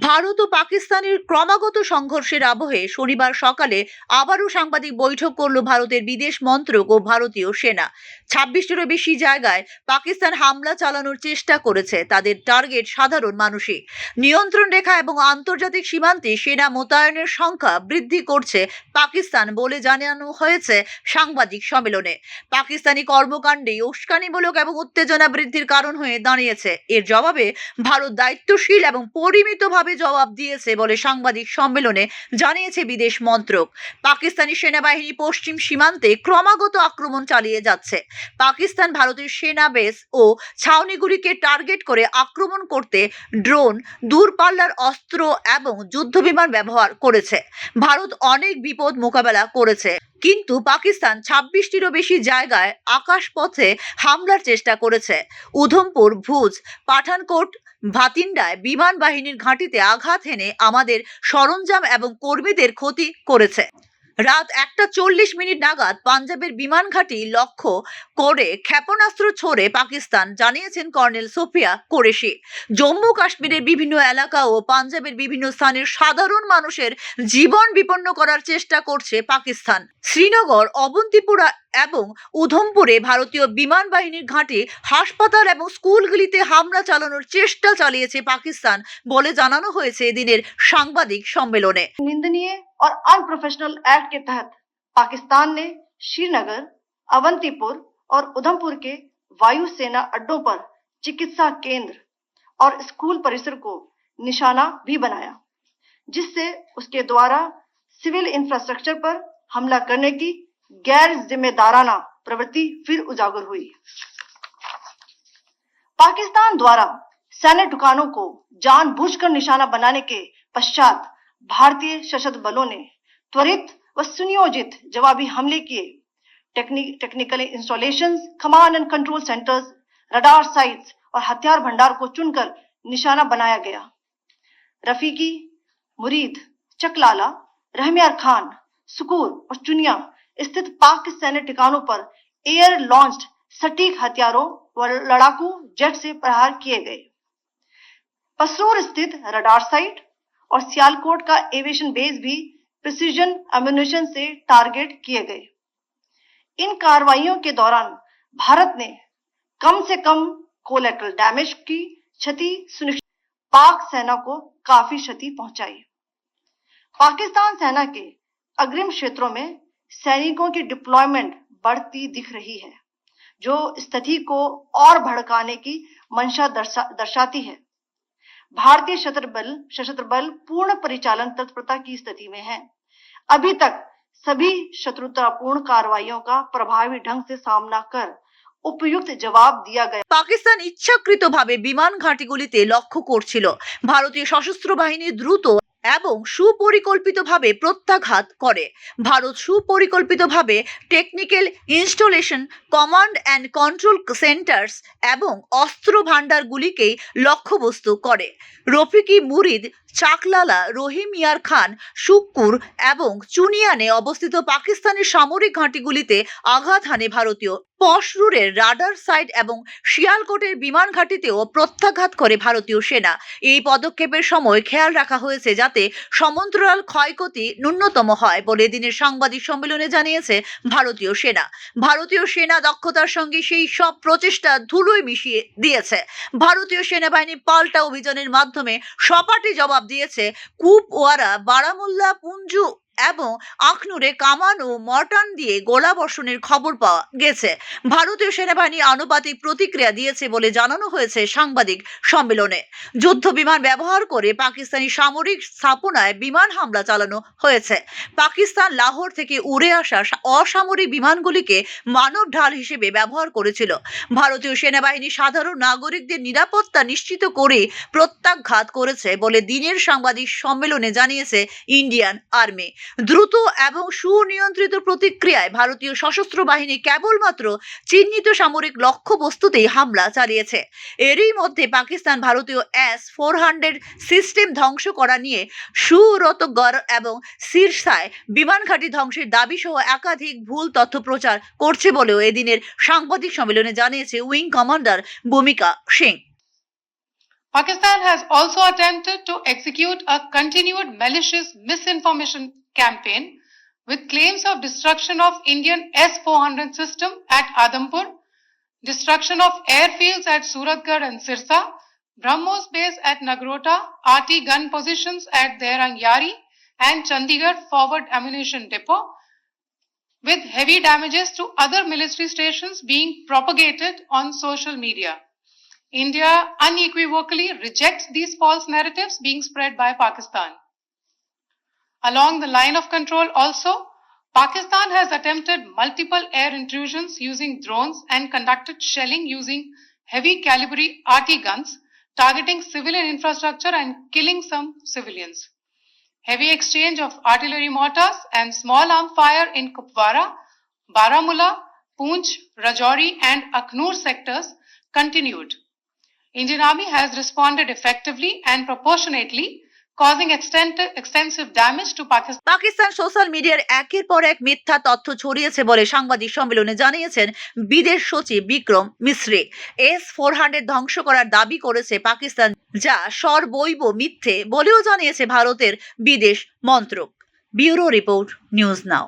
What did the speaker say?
ভারত ও পাকিস্তানের ক্রমাগত সংঘর্ষের আবহে শনিবার সকালে আবারও সাংবাদিক বৈঠক করল ভারতের বিদেশ মন্ত্রক ও ভারতীয় সেনা। ছাব্বিশটিরও বেশি জায়গায় পাকিস্তান হামলা চালানোর চেষ্টা করেছে, তাদের টার্গেট সাধারণ মানুষই। নিয়ন্ত্রণ রেখা এবং আন্তর্জাতিক সীমান্তে সেনা মোতায়েনের সংখ্যা বৃদ্ধি করছে পাকিস্তান বলে জানানো হয়েছে সাংবাদিক সম্মেলনে। পাকিস্তানি কর্মকাণ্ডে উস্কানিমূলক এবং উত্তেজনা বৃদ্ধির কারণ হয়ে দাঁড়িয়েছে। এর জবাবে ভারত দায়িত্বশীল এবং পরিমিতভাবে জবাব দিয়েছে বলে সাংবাদিক সম্মেলনে জানিয়েছে বিদেশ মন্ত্রক। পাকিস্তানি সেনাবাহিনী পশ্চিম সীমান্তে ক্রমাগত আক্রমণ চালিয়ে যাচ্ছে। পাকিস্তান ভারতের সেনা বেস ও ছাউনিগুলিকে টার্গেট করে আক্রমণ করতে ড্রোন, দূরপাল্লার অস্ত্র এবং যুদ্ধবিমান ব্যবহার করেছে। ভারত অনেক বিপদ মোকাবেলা করেছে। কিন্তু পাকিস্তান ছাব্বিশটিরও বেশি জায়গায় আকাশপথে হামলার চেষ্টা করেছে। উধমপুর, ভুজ, পাঠানকোট ভাতিন্ডায় বিমান বাহিনীর ঘাঁটিতে আঘাত হেনে আমাদের সরঞ্জাম এবং কর্মীদের ক্ষতি করেছে। রাত একটা চল্লিশ মিনিট নাগাদ পাঞ্জাবের বিমান ঘাঁটি লক্ষ্য করে ক্ষেপণাস্ত্র ছোড়ে পাকিস্তান, জানিয়েছেন কর্নেল সোফিয়া কোরেশি। জম্মু কাশ্মীরের বিভিন্ন এলাকা ও পাঞ্জাবের বিভিন্ন স্থানের সাধারণ মানুষের জীবন বিপন্ন করার চেষ্টা করছে পাকিস্তান। শ্রীনগর, অবন্তিপুরা এবং উধমপুরে ভারতীয় বিমান বাহিনীর ঘাঁটি হাসপাতাল এবং স্কুলগুলিতে হামলা চালানোর চেষ্টা চালিয়েছে পাকিস্তান বলে জানানো হয়েছে এদিনের সাংবাদিক সম্মেলনে निंदनीय और अनप्रोफेशनल एक्ट के तहत पाकिस्तान ने श्रीनगर अवंतीपुर और उधमपुर के वायु सेना अड्डों पर चिकित्सा केंद्र और स्कूल परिसर को निशाना भी बनाया जिससे उसके द्वारा सिविल इंफ्रास्ट्रक्चर पर हमला करने की गैर जिम्मेदाराना प्रवृत्ति फिर उजागर हुई। पाकिस्तान द्वारा सैन्य ठिकानों को जानबूझकर निशाना बनाने के पश्चात भारतीय सशस्त्र बलों ने त्वरित व सुनियोजित जवाबी हमले किए। Technical installation command and control centres, radar sites और हथियार भंडार को चुनकर निशाना बनाया गया। रफीकी, मुरीद, चकलाला, रहमियार खान, सुकूर और चुनिया स्थित पाक सैन्य ठिकानों पर एयर लॉन्च्ड सटीक हथियारों व लड़ाकू जेट से प्रहार किए गए। पसरूर स्थित रडार साइट और सियालकोट का एविएशन बेस भी प्रिसीजन एम्यूनेशन से टारगेट किए गए। इन कार्रवाइयों के दौरान भारत ने कम से कम कोलेट्रल डैमेज की क्षति सुनिश्चित पाक सेना को काफ़ी क्षति पहुंचाई। पाकिस्तान सेना के अग्रिम क्षेत्रों में सैनिकों की डिप्लॉयमेंट बढ़ती दिख रही है जो स्थिति को और भड़काने की मंशा दर्शा, दर्शाती है भारतीय सशस्त्र बल सशस्त्र बल पूर्ण परिचालन तत्परता की स्थिति में है अभी तक सभी शत्रुतापूर्ण कार्रवाइयों का प्रभावी ढंग से सामना कर उपयुक्त जवाब दिया गया পাকিস্তান ইচ্ছাকৃতভাবে বিমান ঘাঁটিগুলিতে লক্ষ্য করছিল ভারতীয় সশস্ত্র বাহিনী দ্রুত এবং সুপরিকল্পিতভাবে প্রত্যাঘাত করে। Bharat সুপরিকল্পিতভাবে technical installation command and control centres এবং অস্ত্র ভাণ্ডারগুলিকেই লক্ষ্যবস্তু করে। রফিকি মুরিদ চাকলালা, রহিম ইয়ার খান সুক্কুর এবং চুনিয়ানে অবস্থিত পাকিস্তানের সামরিক ঘাঁটিগুলিতে আঘাত হানে ভারতীয়। পশরুরের রাডার সাইট এবং শিয়ালকোটের বিমান ঘাঁটিতেও প্রত্যাঘাত করে ভারতীয় সেনা। এই পদক্ষেপের সময় খেয়াল রাখা হয়েছে যাতে সমান্তরাল ক্ষয়ক্ষতি ন্যূনতম হয় বলে দিনের সাংবাদিক সম্মেলনে জানিয়েছে ভারতীয় সেনা। ভারতীয় সেনা দক্ষতার সঙ্গে সেই সব প্রচেষ্টা ধুলোয় মিশিয়ে দিয়েছে। ভারতীয় সেনাবাহিনী পাল্টা অভিযানের মাধ্যমে সপাটে জবাব দিয়েছে। কুপওয়ারা বারামুল্লা পুঞ্জু এবং আখনুরে কামান ও মর্টান দিয়ে গোলা বর্ষণের খবর পাওয়া গেছে। ভারতীয় সেনাবাহিনী আনুপাতিক প্রতিক্রিয়া দিয়েছে বলে জানানো হয়েছে সাংবাদিক সম্মেলনে। যুদ্ধ বিমান ব্যবহার করে পাকিস্তানি সামরিক স্থাপনায় বিমান হামলা চালানো হয়েছে। পাকিস্তান লাহোর থেকে উড়ে আসা অসামরিক বিমানগুলিকে মানব ঢাল হিসেবে ব্যবহার করেছিল। ভারতীয় সেনাবাহিনী সাধারণ নাগরিকদের নিরাপত্তা নিশ্চিত করে প্রত্যাঘাত করেছে বলে দিনের সাংবাদিক সম্মেলনে জানিয়েছে ইন্ডিয়ান আর্মি। দ্রুত এবং সুনিয়ন্ত্রিত প্রতিক্রিয়ায় ভারতীয় সশস্ত্র বাহিনী কেবলমাত্র চিহ্নিত সামরিক লক্ষ্য লক্ষ্যবস্তুতেই হামলা চালিয়েছে। এরই মধ্যে পাকিস্তান ভারতীয় এস ফোর হান্ড্রেড সিস্টেম ধ্বংস করা নিয়ে সুরতগড় এবং সিরসায় বিমান ঘাঁটি ধ্বংসের দাবি সহ একাধিক ভুল তথ্য প্রচার করছে বলেও এদিনের সাংবাদিক সম্মেলনে জানিয়েছে wing commander Bhumika Singh. Pakistan has also attempted to execute a continued malicious misinformation campaign with claims of destruction of Indian S-400 system at Adampur, destruction of airfields at Suratgarh and Sirsa, BrahMos base at Nagrota, RT gun positions at Derang Yari and Chandigarh forward ammunition depot, with heavy damages to other military stations being propagated on social media. India unequivocally rejects these false narratives being spread by Pakistan. Along the line of control also, Pakistan has attempted multiple air intrusions using drones and conducted shelling using heavy caliber RT guns, targeting civilian infrastructure and killing some civilians. Heavy exchange of artillery mortars and small arm fire in Kupwara, Baramulla, Poonch, Rajouri and Aknoor sectors continued. Indian Army has responded effectively and proportionately, causing extensive damage to Pakistan. Pakistan social মিডিয়ার একের পর এক মিথ্যা তথ্য ছড়িয়েছে বলে সাংবাদিক সম্মেলনে জানিয়েছেন বিদেশ সচিব Vikram Misri. S four hundred ধ্বংস করার দাবি করেছে পাকিস্তান, যা সর্বৈব মিথ্যে বলেও জানিয়েছে ভারতের বিদেশ মন্ত্রক। Bureau report, news now.